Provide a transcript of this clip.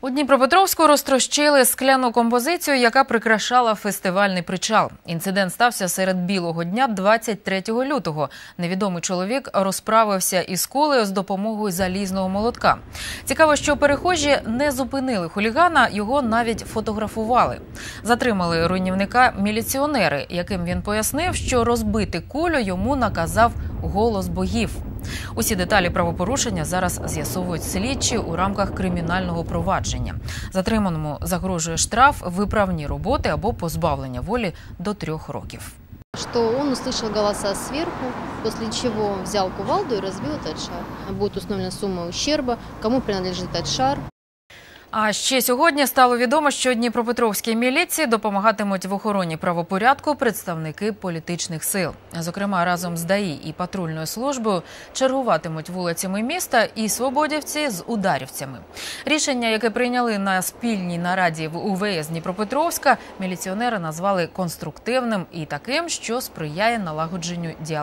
У Дніпропетровську розтрощили скляну композицію, яка прикрашала фестивальний причал. Інцидент стався серед білого дня 23 лютого. Невідомий чоловік розправився із кулею з допомогою залізного молотка. Цікаво, що перехожі не зупинили хулігана, його навіть фотографували. Затримали руйнівника міліціонери, яким він пояснив, що розбити кулю йому наказав голос богів. Усі деталі правопорушення зараз з'ясовують слідчі у рамках кримінального провадження. Затриманому загрожує штраф, виправні роботи або позбавлення волі до трьох років. что он услышал голоса сверху, после чего взял кувалду и разбил этот шар. Будет установлена сумма ущерба, кому принадлежит этот шар. А ще сьогодні стало відомо, що Дніпропетровській міліції допомагатимуть в охороні правопорядку представники політичних сил. Зокрема, разом з ДАІ і патрульною службою чергуватимуть вулицями міста і свободівці з ударівцями. Рішення, яке прийняли на спільній нараді в УВС Дніпропетровська, міліціонери назвали конструктивним і таким, що сприяє налагодженню діалогу.